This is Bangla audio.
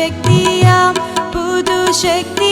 ശക്തിയാം പുതുശക്തിയാം